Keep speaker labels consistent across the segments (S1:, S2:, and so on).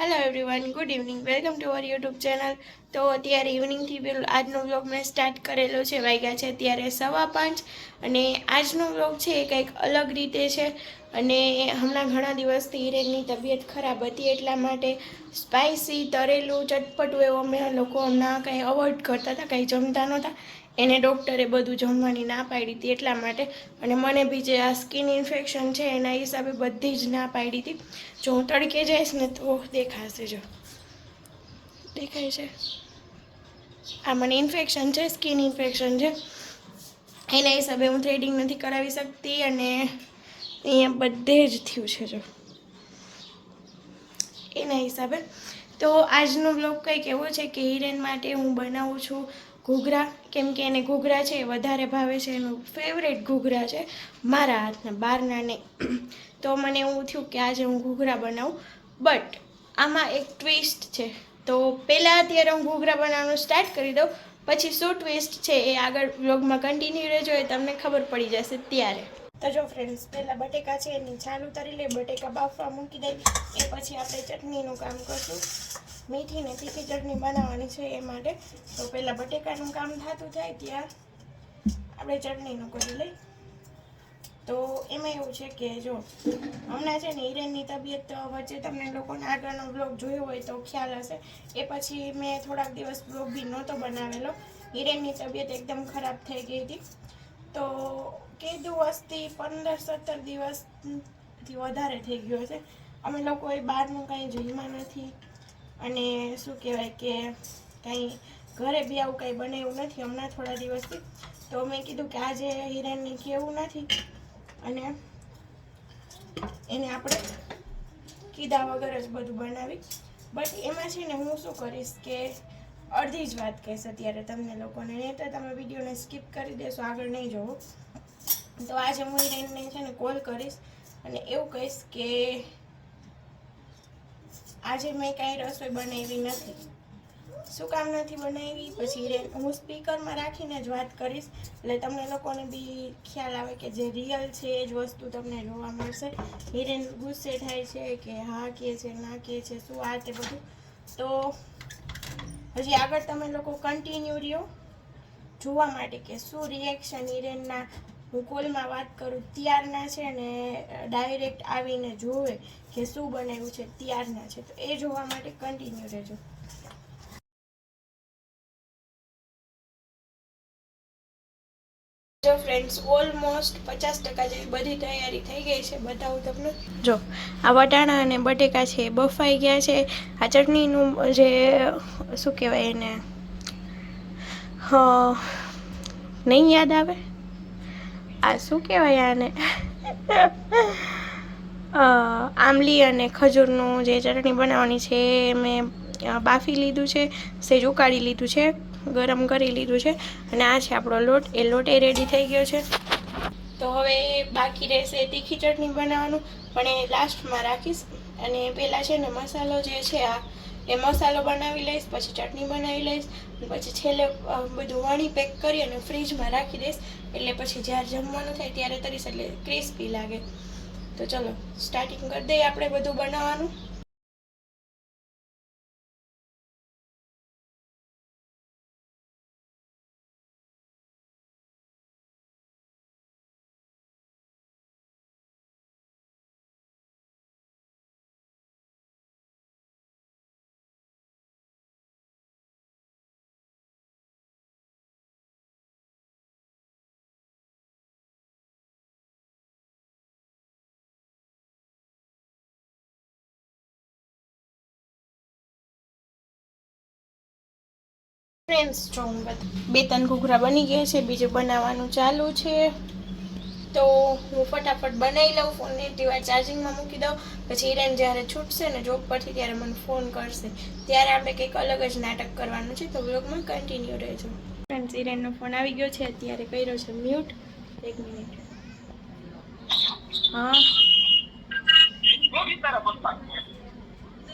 S1: Hello everyone good evening welcome to our YouTube channel તો અત્યારે ઇવનિંગથી આજનો વ્લોગ મેં સ્ટાર્ટ કરેલો છે. વાગ્યા છે અત્યારે સવા પાંચ અને આજનો વ્લોગ છે એ કંઈક અલગ રીતે છે. અને હમણાં ઘણા દિવસથી હિરેનની તબિયત ખરાબ હતી એટલા માટે સ્પાઇસી તરેલું, ચટપટું એવું અમે લોકો હમણાં કંઈ અવોઇડ કરતા હતા, કંઈ જમતા નહોતા. એને ડૉક્ટરે બધું જમવાની ના પાડી હતી એટલા માટે. અને મને બી જે આ સ્કિન ઇન્ફેક્શન છે એના હિસાબે બધી જ ના પાડી હતી. જો હું તડકે જઈશ ને તો દેખાશે જો. દેખાય છે. આ મને ઇન્ફેક્શન છે, સ્કિન ઇન્ફેક્શન છે. એના હિસાબે હું થ્રેડિંગ નથી કરાવી શકતી અને અહીંયા બધે જ થયું છે જો. એના હિસાબે. તો આજનો બ્લોગ કંઈક એવો છે કે હિરેન માટે હું બનાવું છું. ઘૂઘરા, કેમ કે એને ઘૂઘરા છે, એ વધારે ભાવે છે, એનું ફેવરેટ ઘૂઘરા છે, મારા હાથના બહારના નહીં તો મને એવું થયું કે આજે હું ઘૂઘરા બનાવું. બટ આમાં એક ટ્વિસ્ટ છે. તો પહેલાં અત્યારે હું ઘૂઘરા બનાવવાનું સ્ટાર્ટ કરી દઉં, પછી શું ટ્વિસ્ટ છે એ આગળ વ્લોગમાં કન્ટિન્યુ રહેજો, એ તમને ખબર પડી જશે ત્યારે. તો જો ફ્રેન્ડ્સ પહેલાં બટેકા છે, એની છાલ ઉતારી લે, બટેકા બાફવા મૂકી દઈ એ પછી આપણે ચટણીનું કામ કરશું. મીઠી ને તીખી ચટણી બનાવવાની છે એ માટે. તો પહેલાં બટેકાનું કામ થતું થાય ત્યાં. આપણે ચટણીનું કરી લઈ. તો એમાં એવું છે કે જો, હમણાં છે ને હિરેનની તબિયત વચ્ચે તમને લોકોને આગળનો બ્લોગ જોયો હોય તો ખ્યાલ હશે. એ પછી મેં થોડાક દિવસ બ્લોગ બી નહોતો બનાવેલો. હિરેનની તબિયત એકદમ ખરાબ થઈ ગઈ હતી. તો કીધું વસ્તી પંદર સત્તર દિવસથી વધારે થઈ ગયો છે. અમે લોકોએ બહારનું કાંઈ જમ્યા નથી. અને શું કહેવાય કે કાંઈ ઘરે બી આવું કંઈ બને એવું નથી, હમણાં થોડા દિવસથી. તો મેં કીધું કે આજે હિરેનને કેવું નથી. અને એને આપણે કીધા વગર જ બધું બનાવી. બટ એમાં છે ને હું શું કરીશ કે અડધી જ વાત કહીશ અત્યારે તમને લોકોને. નહીં તો તમે વિડીયોને સ્કીપ કરી દેશો, આગળ નહીં જોવો. તો આજે હું હિરેનને છે ને કોલ કરીશ અને એવું કહીશ કે આજે મેં કાંઈ રસોઈ બનાવી નથી. શું કામ નથી બનાવી? પછી હું સ્પીકરમાં રાખીને જ વાત કરીશ. એટલે તમને લોકોને બી ખ્યાલ આવે કે જે રિયલ છે એ જ વસ્તુ તમને જોવા મળશે. હિરેન ગુસ્સે થાય છે કે હા કે છે, ના કે છે, શું આ તે બધું. તો હજી આગળ તમે લોકો કન્ટિન્યુ રહ્યો. જોવા માટે કે શું રિએક્શન હિરેનના હું કોલમાં વાત કરું ત્યારના છે ને ડાયરેક્ટ આવીને જોવે કે શું બનાવ્યું છે ત્યારના છે. તો એ જોવા માટે કન્ટિન્યુ રહેજો. જો ફ્રેન્ડ્સ ઓલમોસ્ટ પચાસ ટકા જેવી બધી તૈયારી થઈ ગઈ છે. બતાવું તમને. જો, આ વટાણા અને બટેકા છે બફાઈ ગયા છે. આ ચટણીનું જે, શું કહેવાય એને નહીં યાદ આવે? આ શું કહેવાય આને? આમલી અને ખજૂરનું જે ચટણી બનાવવાની છે એ મેં બાફી લીધું છે, સેજ ઉકાળી લીધું છે, ગરમ કરી લીધું છે અને આ છે આપણો લોટ. એ લોટ એ રેડી થઈ ગયો છે. તો હવે બાકી રહેશે તીખી ચટણી બનાવવાનું. પણ એ લાસ્ટમાં રાખીશ. અને પહેલાં છે ને મસાલો જે છે આ એ મસાલો બનાવી લઈશ, પછી ચટણી બનાવી લઈશ પછી છેલ્લે બધું વણી પેક કરી અને ફ્રીજમાં રાખી દઈશ. એટલે પછી જ્યારે જમવાનું થાય ત્યારે તરીશ એટલે ક્રિસ્પી લાગે. તો ચલો સ્ટાર્ટિંગ કરી દઈએ આપણે બધું બનાવવાનું. ફ્રેન્ડ્સ બધા બે ત્રણ ઘૂઘરા બની ગયા છે, બીજું બનાવવાનું ચાલુ છે. તો હું ફટાફટ બનાવી લઉં, ફોનને એટલી વાર ચાર્જિંગમાં મૂકી દઉં. પછી હિરેન જ્યારે છૂટશે ને જોબ પરથી ત્યારે મને ફોન કરશે. ત્યારે આપણે કંઈક અલગ જ નાટક કરવાનું છે, તો વ્લોગમાં કન્ટિન્યુ રહેજો. ફ્રેન્ડ્સ હિરેનનો ફોન આવી ગયો છે, અત્યારે કર્યો છે મ્યુટ એક મિનિટ હા.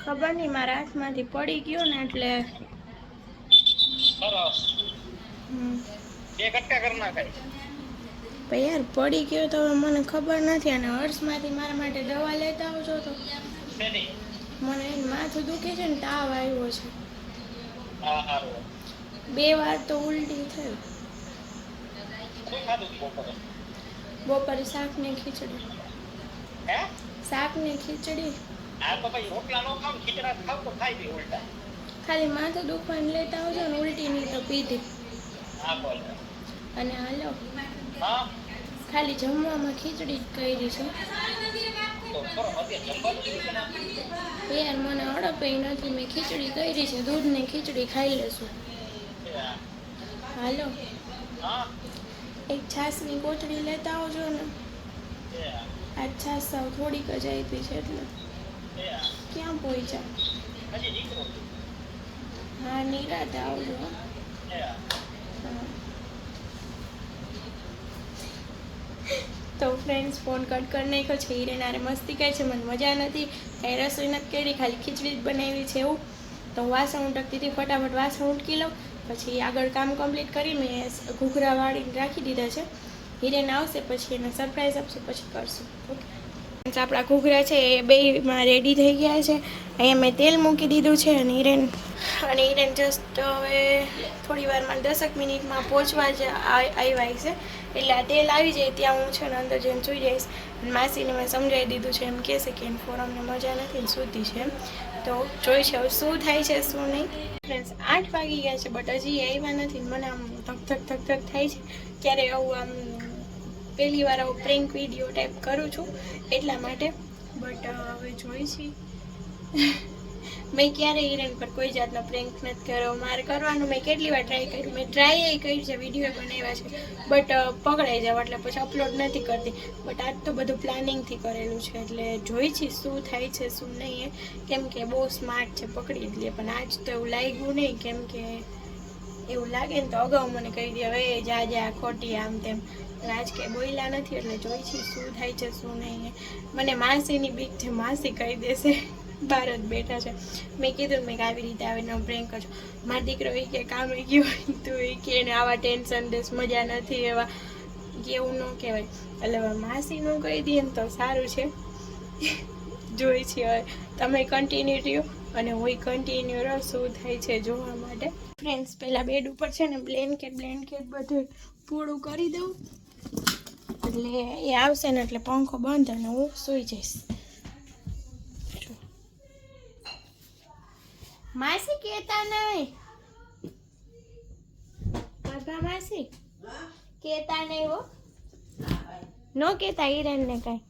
S1: ખબર નહીં, મારા હાથમાંથી પડી ગયો ને, એટલે
S2: સરસ. બે કટકા કરી નાખાય.
S1: પણ યાર પડી ગયો તો મને ખબર નથી અને હર્ષમાંથી મારા માટે દવા લેતા આવજો તો. મને માથું દુખે છે ને તાવ આવ્યો છે. બે વાર તો ઉલટી થઈ
S2: બપોરે?
S1: શાક ને ખીચડી. શાક ને ખીચડી.
S2: આ તો ભાઈ રોટલા નો ખાવ ખીચડા ખાવ તો ખાઈ દે ઉલટા.
S1: ખાલી માથું દુખવાનું લેતા આવજો ને ઉલટી નહીં તો પીધી. અને હાલો. ખાલી જમવામાં ખીચડી જ કરી છે. યાર, મને અડપે નથી. મેં ખીચડી કરી છે. દૂધની ખીચડી ખાઈ લેશું. હાલો. એક છાશની કોથળી લેતા આવજો ને. આ છાસ સાવ થોડીક જ આપી છે એટલે. ક્યાં પહોંચ્યા. હા નિરાતે આવજો. તો ફ્રેન્ડ્સ ફોન કટ કરી નાખ્યો છે. હિરેનારે મસ્તી કહે છે. મને મજા નથી. કાંઈ રસોઈ નથી કરી. ખાલી ખીચડી જ બનાવી છે એવું. તો વાસણ ઉટકતી હતી. ફટાફટ વાસણ ઉટકી લઉં. પછી આગળ કામ કમ્પ્લીટ કરી મેં ઘૂઘરા વાળીને રાખી દીધા છે. હિરેન આવશે, પછી એને સરપ્રાઈઝ આપશે, પછી કરશું. ઓકે આપણા ઘૂઘરા છે, એ બેમાં રેડી થઈ ગયા છે. અહીંયા મેં તેલ મૂકી દીધું છે અને હિરેન અને હિરેન જસ્ટ હવે થોડી વારમાં દસક મિનિટમાં પહોંચવા જ આવ્યા છે. એટલે આ તેલ આવી જાય ત્યાં હું છે ને અંદર જઈને સુઈ જઈશ. માસીને મેં સમજાવી દીધું છે, એમ કહેશે કે એમ ફોરમને મજા નથી સૂતી છે તો જોઈ છે શું થાય છે, શું નહીં. ફ્રેન્ડ્સ આઠ વાગી ગયા છે બટ હજી આવ્યા નથી મને આમ ધક ધક ધક ધક થાય છે. ક્યારે આવું આમ પહેલી વાર આવું પ્રેન્ક વીડિયો ટાઈપ કરું છું એટલા માટે. બટ હવે જોઈ છીએ મેં ક્યારેય હિરેન પર કોઈ જાતનો પ્રેન્ક નથી કર્યો. મારે કરવાનું મેં કેટલી વાર ટ્રાય કર્યું. મેં ટ્રાય એ કરી છે વીડિયો બનાવ્યા છે. બટ પકડાઈ જાવ એટલે પછી અપલોડ નથી કરતી. બટ આજ તો બધું પ્લાનિંગથી કરેલું છે એટલે જોઈ છીએ શું થાય છે, શું નહીં કેમ કે બહુ સ્માર્ટ છે, પકડી જ પણ આજ તો એવું લાગ્યું નહીં, કેમ કે એવું લાગે ને તો અગાઉ મને કહી દે, હવે જા જા, ખોટી આમ તેમ. આજ કે બોલ્યા નથી એટલે જોઈ છે શું થાય છે, શું નહીં મને માસીની બીક છે, માસી કહી દેશે. ભારત બેઠા છે. મેં કીધું મેં આવી રીતે આવીને પ્રેન્ક કરજો. મારો દીકરો એ કે કામ એ ગયો તું એ કે એને આવા ટેન્શન દેશ મજા નથી એવા. કેવું ન કહેવાય. એટલે હવે માસીનું કહી દઈએ ને તો સારું છે. જોઈ છીએ હવે. તમે કન્ટિન્યુ રહ્યો અને હું કન્ટિન્યુ શું થાય છે જોવા માટે. ફ્રેન્ડ્સ પહેલાં બેડ ઉપર છે ને બ્લેન્કેટ બ્લેન્કેટ બધું પૂરું કરી દઉં. એટલે એ આવશે ને એટલે પંખો બંધ અને હું સૂઈ જઈશ. માસી કહેતા નહીં બાબા માસી? કહેતા નહીં હો. નો કહેતા હિરેન ને કઈ.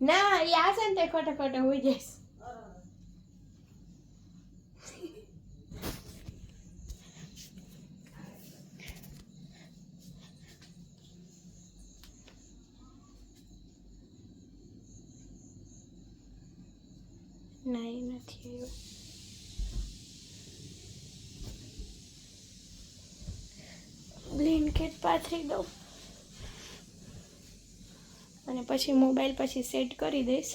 S1: ના, એ આવશે ને તે ખોટે ખોટે હોઈ જઈશ. એ નથી આવ્યો બ્લિન્કેટ પાથરી દઉં. અને પછી મોબાઈલ પછી સેટ કરી દઈશ.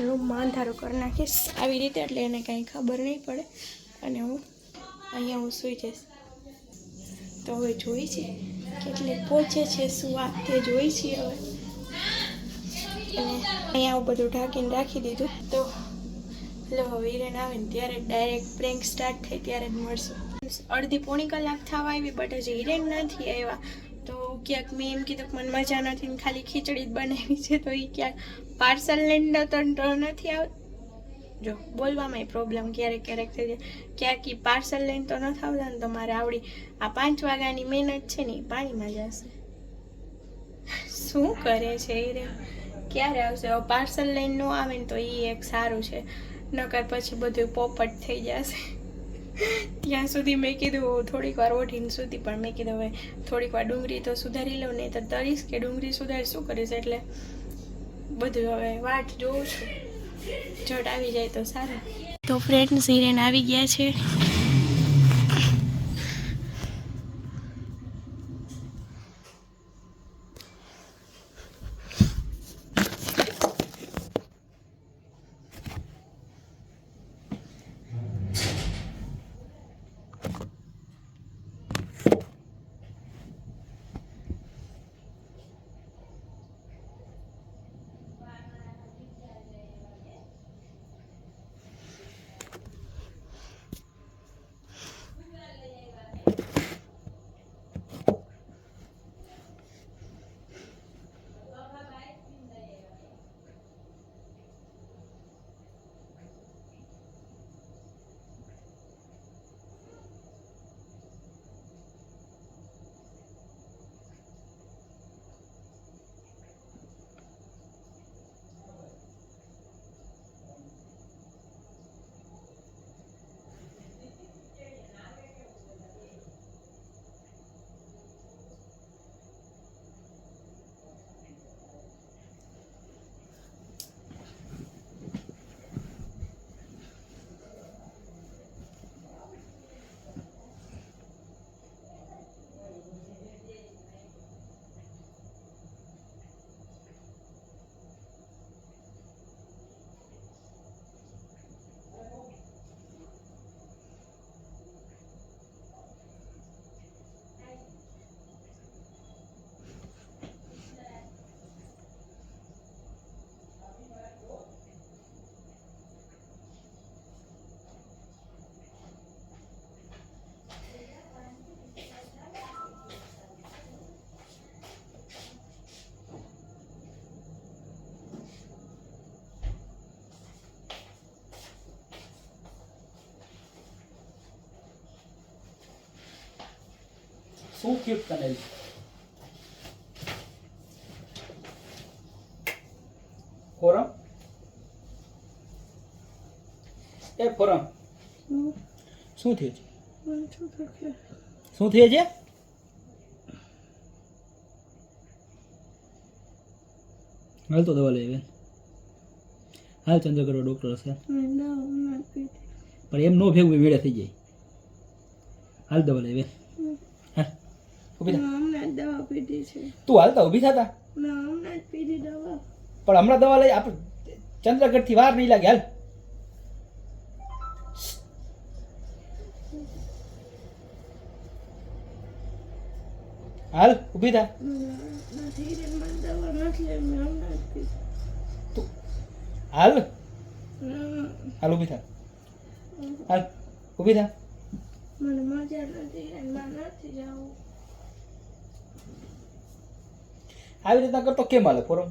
S1: રૂમમાં અંધારું કરી નાખીશ. આવી રીતે એટલે એને કાંઈ ખબર નહીં પડે. અને હું અહીંયા હું સૂઈ જઈશ. તો હવે જોઈ છે કેટલે પહોંચે છે, શું વાત તે જોઈ છીએ હવે. અને અહીંયા આવું બધું ઢાંકીને રાખી દીધું. તો એટલે હવે હિરેન આવે ને ત્યારે ડાયરેક્ટ પ્રેન્ક સ્ટાર્ટ થાય ત્યારે જ મળશું. અડધી પોણી કલાક થવા આવી બટ હજી હિરેન નથી આવ્યા. તો ક્યાંક મેં એમ કીધું મને મજા નથી ને ખાલી ખીચડી જ બનાવી છે, તો એ ક્યાંક પાર્સલ લઈને તો નથી આવતો. જો, બોલવામાં પ્રોબ્લેમ ક્યારેક ક્યારેક થઈ જાય. ક્યાંક એ પાર્સલ લઈને તો નથી આવતા ને તો મારે આવડી આ પાંચ વાગ્યાની મહેનત છે ને એ પાણીમાં જશે શું કરે છે એ રે ક્યારે આવશે? પાર્સલ લઈને ન આવે ને તો એ એક સારું છે. નકર પછી બધું પોપટ થઈ જશે. ત્યાં સુધી મેં કીધું થોડીક વાર ઓઢીને સુધી પણ મેં કીધું, હવે થોડીક વાર ડુંગળી તો સુધારી લઉં નહીં તો તરીશ કે ડુંગળી સુધારી, શું કરીશ? એટલે બધું હવે વાટ જોઉં છું. જટ આવી જાય તો સારું. તો ફ્રેન્ડ સિરેન આવી ગયા છે.
S3: શું ક્યુટ તને ફોરમ? એ ફોરમ. શું થયું છે? શું થયું છે? હાલ તો દવા લઈ હાલ ચંદ્રગઢ ડૉક્ટર હશે. પણ એમ નો ભેગું વેળે થઈ જાય. હાલ દવા લઈ ઊભી થા.
S1: હમણાં દવા પીધી છે.
S3: તું હાલતા ઊભી થતા?
S1: ના હમણાં જ પીધી દવા.
S3: પણ હમણાં દવા લઈ આપણે ચંદ્રગઢથી વાર નહીં લાગે હાલ. હાલ ઊભી થા.
S1: મને મેં
S3: હાલ. હાલ ઊભી થા. હાલ ઊભી થા.
S1: મને મજા નથી રે નથી જવું.
S3: આવી રીતના કરતો કેમ હાલે ફોરમ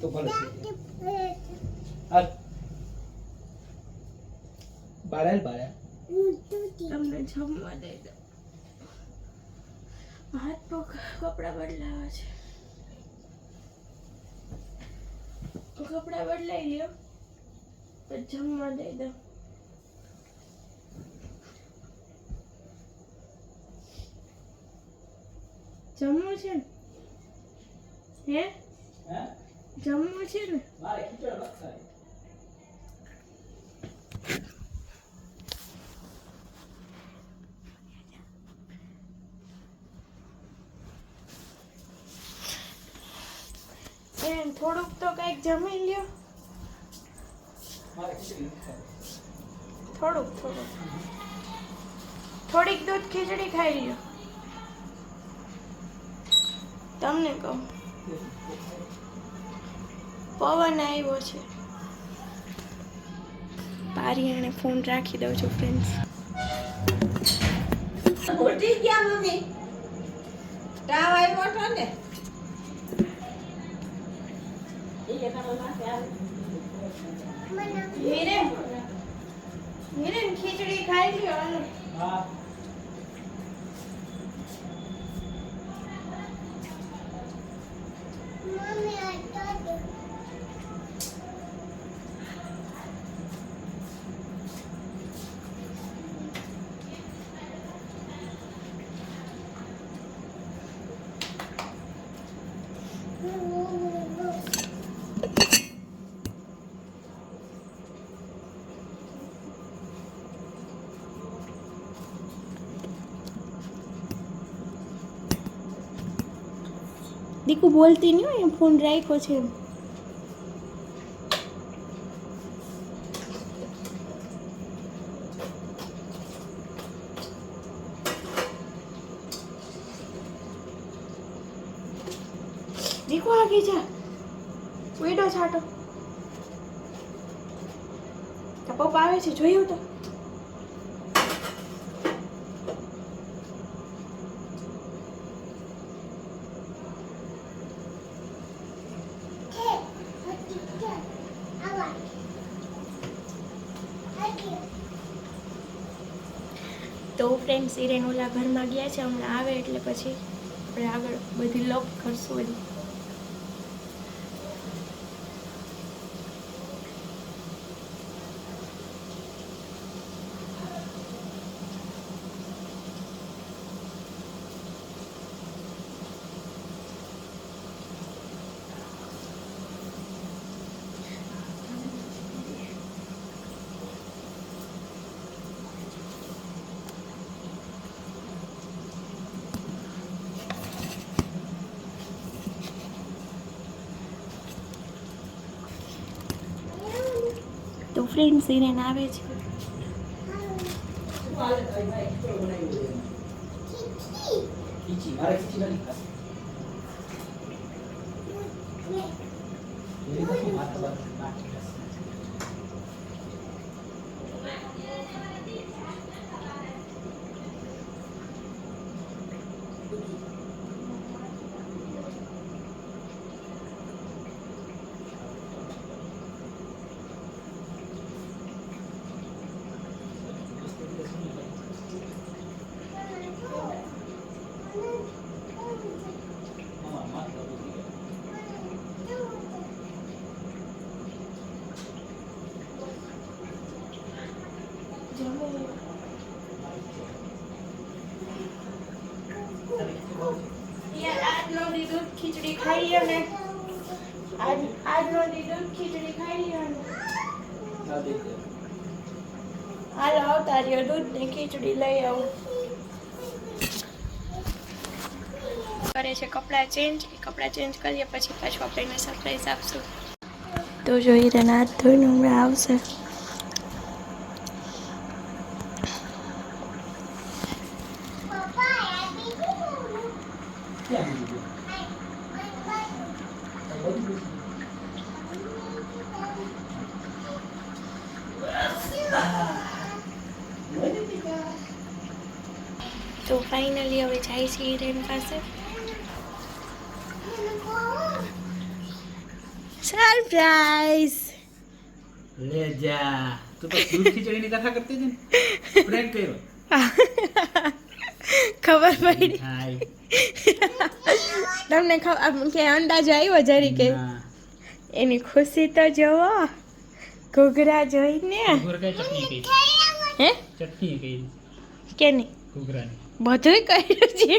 S3: તો ભલે હાલ.
S1: તમને જમવા દઈ દો હાથ પગ કપડા બદલાવા છે. કપડા બદલાઈ લ્યો. જમવા દઈ દો જમવું છે? ને હે? જમવું છે ને?
S3: મારે ખીચડ નથી
S1: થોડુંક તો કંઈક જમી લ્યો
S3: મારે ખીચડી નથી ખાવી.
S1: થોડુંક થોડુંક. થોડીક દૂધ ખીચડી ખાઈ લ્યો. તમને કહું. પવન આવ્યો છે. પારિયાણે ફોન રાખી દઉં છું ફ્રેન્ડ્સ
S4: ઉઠી ગયા મમ્મી? તાવ આવ્યો હતો ને?
S1: હિરેન હિરેન ખીચડી ખાઈ લ્યો.
S3: હા.
S1: દીકુ બોલતી નહીં હોય ફોન રાખ્યો છે દીકુ આગે જા. ઉડો છાટો. પપ્પા આવે છે, જોયું તો? તો ફ્રેન્ડ્સ ઇરેન ઓલા ઘરમાં ગયા છે, હમણાં આવે એટલે પછી આપણે આગળ બધી લોક કરશું બધી. તો ફ્રેન્ડ સિરેન આવે છે.
S3: Thank મારે ખીચી નથી ખાવી એવી નથી માથા બાથા નાખી ખાશે.
S1: યાર આજનો દી દૂધ ખીચડી ખાઈ લ્યો ને આજ આજનો દી દૂધ ખીચડી ખાઈ લ્યો ને હાલો આવતા રહ્યો દૂધ ને ખીચડી લઈ આવું કરે છે કપડાં ચેન્જ એ કપડાં ચેન્જ કરીએ, પછી પાછું આપણે એને સરપ્રાઈઝ આપશું. તો જોઈ રહ્યા હાથ ધોઈને આવશે તો ફાઇનલી હવે જાય છે હિરેન પાસે સરપ્રાઈઝ
S3: લે જા તું તો દૂધ કથા કરતી હતી ને? પ્રેન્ક કર્યો.
S1: ખબર પડી. તમને ખબર કે અંદાજો આવ્યો જરી કે? એની ખુશી તો જોવો. ઘૂઘરા જોઈને. હે?
S3: ચટણી
S1: કે નહીં
S3: ઘૂઘરાની.
S1: બધુંય કર્યું છે.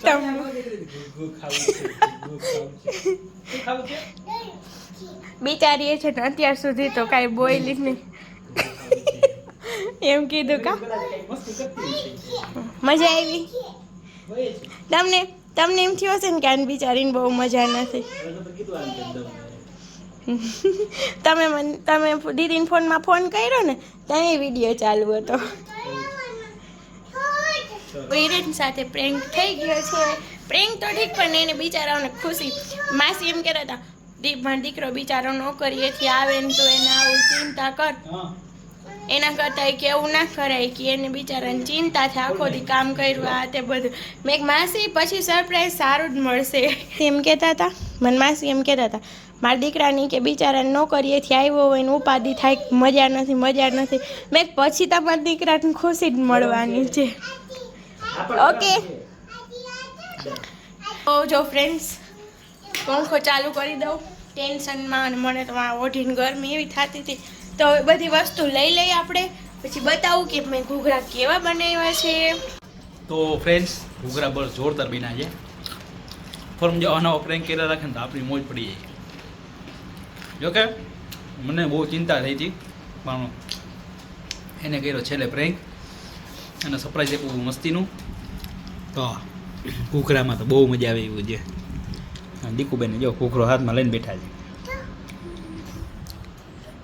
S1: તમે
S3: ખાવું છે ખાવું છે?
S1: બિચારી છે ને અત્યાર સુધી તો કાંઈ બોયલી નહીં. એમ કીધું કા? મજા આવી? તમને તમને એમ થયું હશે ને કે આને બિચારીને બહુ મજા નથી? તમે મને, તમે દીદીને ફોનમાં ફોન કર્યો ને ત્યાં વીડિયો ચાલુ હતો. વિરેન સાથે પ્રેન્ક થઈ ગયો છે. પ્રેન્ક તો ઠીક, પણ એને બિચારાઓને ખુશી. માસી એમ કહેતા હતા દી મારો દીકરો બિચારો નોકરીએથી આવે ને તો એને આવું ચિંતા કર. એના કરતાં કે એવું ના કરાય કે એને બિચારાને ચિંતા છે આખો દી કામ કર્યું આ તે બધું. મેં એક માસી પછી સરપ્રાઈઝ સારું જ મળશે. એમ કહેતા હતા. મને માસી એમ કહેતા હતા મારા દીકરાની કે બિચારાને નોકરીએથી આવ્યો હોય ને ઉપાધિ થાય મજા નથી મજા નથી. મેં પછી તમારા દીકરાને ખુશી જ મળવાની છે. ઓકે તો જો ફ્રેન્ડ્સ પંખો ચાલુ કરી દઉં. ટેન્શનમાં અને મને તો ઓઢીને ગરમી એવી થતી હતી. તો હવે બધી વસ્તુ લઈ લઈએ આપણે. પછી બતાવું કે મેં ઘૂઘરા કેવા બનાવ્યા છે.
S3: તો ફ્રેન્ડ્સ ઘૂઘરા બસ જોરદાર બન્યા છે ફોર્મ જો નવો પ્રેન્ક કર્યા રાખે ને તો આપણી મોજ પડી જાય. જો કે, મને બહુ ચિંતા થઈ હતી, પણ એને કર્યો છેલ્લે પ્રેન્ક અને સરપ્રાઈઝ આપ્યું મસ્તીનું. તો ઘૂઘરામાં તો બહુ મજા આવે એવું છે. દીકુબેન જો કુકરો હાથમાં લઈને બેઠા છે.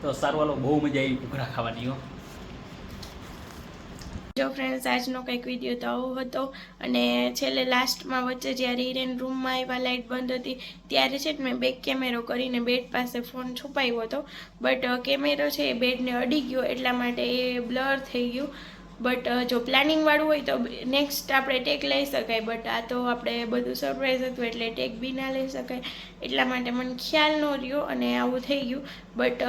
S3: તો સારવાલો બહુ મજા આવી કુકરા ખાવાની, હો.
S1: જો ફ્રેન્ડ્સ આજનો કંઈક વીડિયો તો આવો હતો અને છેલ્લે લાસ્ટમાં વચ્ચે જ્યારે હિરેન રૂમમાં આવ્યા લાઇટ બંધ હતી, ત્યારે છે ને મેં બેક કેમેરો કરીને બેડ પાસે ફોન છુપાવ્યો હતો. બટ કેમેરો છે એ બેડને અડી ગયો, એટલા માટે એ બ્લર થઈ ગયું. બટ જો પ્લાનિંગવાળું હોય તો નેક્સ્ટ આપણે ટેક લઈ શકાય. બટ આ તો આપણે બધું સરપ્રાઈઝ હતું એટલે ટેક બી ના લઈ શકાય. એટલા માટે મને ખ્યાલ ન રહ્યો અને આવું થઈ ગયું. બટ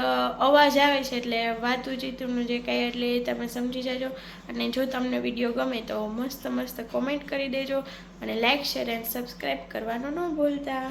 S1: અવાજ આવે છે એટલે વાતું ચિત્રનું જે કાંઈ એટલે એ તમે સમજી જજો. અને જો તમને વીડિયો ગમે તો મસ્ત મસ્ત કોમેન્ટ કરી દેજો. અને લાઇક શેર એન્ડ સબસ્ક્રાઈબ કરવાનું ન ભૂલતા.